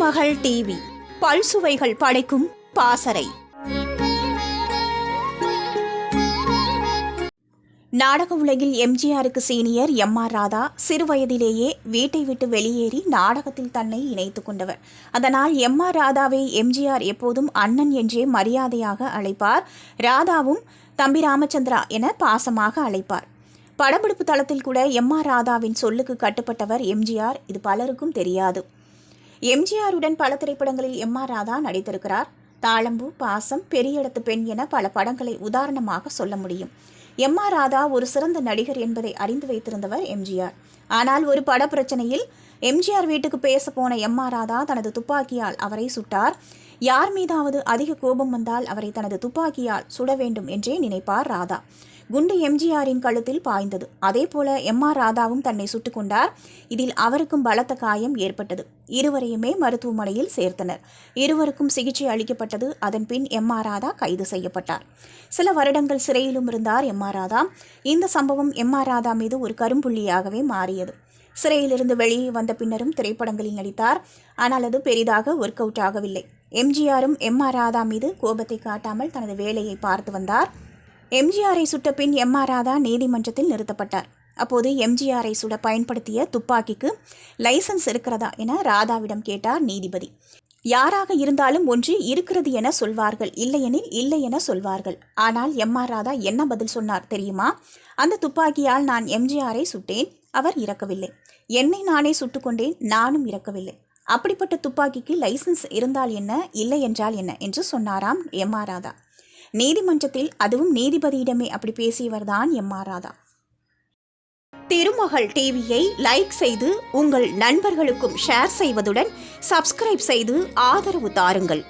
மகள் டிவி. பல்சுவைகள் படைக்கும் பாசறை. நாடக உலகில் எம்ஜிஆருக்கு சீனியர் எம் ஆர் ராதா சிறுவயதிலேயே வீட்டை விட்டு வெளியேறி நாடகத்தில் தன்னை இணைத்து கொண்டவர். அதனால் எம் ஆர் ராதாவை எம்ஜிஆர் எப்போதும் அண்ணன் என்றே மரியாதையாக அழைப்பார். ராதாவும் தம்பி ராமச்சந்திரா என பாசமாக அழைப்பார். படப்பிடிப்பு தளத்தில் கூட எம் ஆர் ராதாவின் சொல்லுக்கு கட்டுப்பட்டவர் எம்ஜிஆர். இது பலருக்கும் தெரியாது. எம்ஜிஆருடன் பல திரைப்படங்களில் எம் ஆர் ராதா நடித்திருக்கிறார். தாளம்பூ பாசம் பெரிய இடத்து பெண் என பல படங்களை உதாரணமாக சொல்ல முடியும். எம் ஆர் ராதா ஒரு சிறந்த நடிகர் என்பதை அறிந்து வைத்திருந்தவர் எம்ஜிஆர். ஆனால் ஒரு பட பிரச்சனையில் எம்ஜிஆர் வீட்டுக்கு பேச போன எம் ஆர் ராதா தனது துப்பாக்கியால் அவரை சுட்டார். யார் மீதாவது அதிக கோபம் வந்தால் அவரை தனது துப்பாக்கியால் சுட வேண்டும் என்றே நினைப்பார் ராதா. குண்டு எம்ஜிஆரின் கழுத்தில் பாய்ந்தது. அதேபோல எம் ஆர் ராதாவும் தன்னை சுட்டுக் கொண்டார். இதில் அவருக்கும் பலத்த காயம் ஏற்பட்டது. இருவரையுமே மருத்துவமனையில் சேர்த்தனர். இருவருக்கும் சிகிச்சை அளிக்கப்பட்டது. அதன் பின் எம் ஆர் ராதா கைது செய்யப்பட்டார். சில வருடங்கள் சிறையிலும் இருந்தார் எம் ஆர் ராதா. இந்த சம்பவம் எம் ஆர் ராதா மீது ஒரு கரும்புள்ளியாகவே மாறியது. சிறையிலிருந்து வெளியே வந்த பின்னரும் திரைப்படங்களில் நடித்தார். ஆனால் அது பெரிதாக ஒர்க் அவுட் ஆகவில்லை. எம்ஜிஆரும் எம் ஆர் ராதா மீது கோபத்தை காட்டாமல் தனது வேலையை பார்த்து வந்தார். எம்ஜிஆரை சுட்ட பின் எம் ஆர் ராதா நீதிமன்றத்தில் நிறுத்தப்பட்டார். அப்போது எம்ஜிஆரை சுட பயன்படுத்திய துப்பாக்கிக்கு லைசன்ஸ் இருக்கிறதா என ராதாவிடம் கேட்டார் நீதிபதி. யாராக இருந்தாலும் ஒன்று இருக்கிறது என சொல்வார்கள் இல்லையெனில் இல்லை என சொல்வார்கள். ஆனால் எம் ஆர் ராதா என்ன பதில் சொன்னார் தெரியுமா? அந்த துப்பாக்கியால் நான் எம்ஜிஆரை சுட்டேன் அவர் இறக்கவில்லை. என்னை நானே சுட்டுக்கொண்டேன் நானும் இறக்கவில்லை. அப்படிப்பட்ட துப்பாக்கிக்கு லைசன்ஸ் இருந்தால் என்ன இல்லை என்றால் என்ன என்று சொன்னாராம் எம் ஆர் ராதா நீதிமன்றத்தில் அதுவும் நீதிபதியிடமே அப்படி பேசியவர்தான் எம் ஆர் ராதா. திருமகள் டிவியை லைக் செய்து உங்கள் நண்பர்களுக்கும் ஷேர் செய்வதுடன் சப்ஸ்கிரைப் செய்து ஆதரவு தாருங்கள்.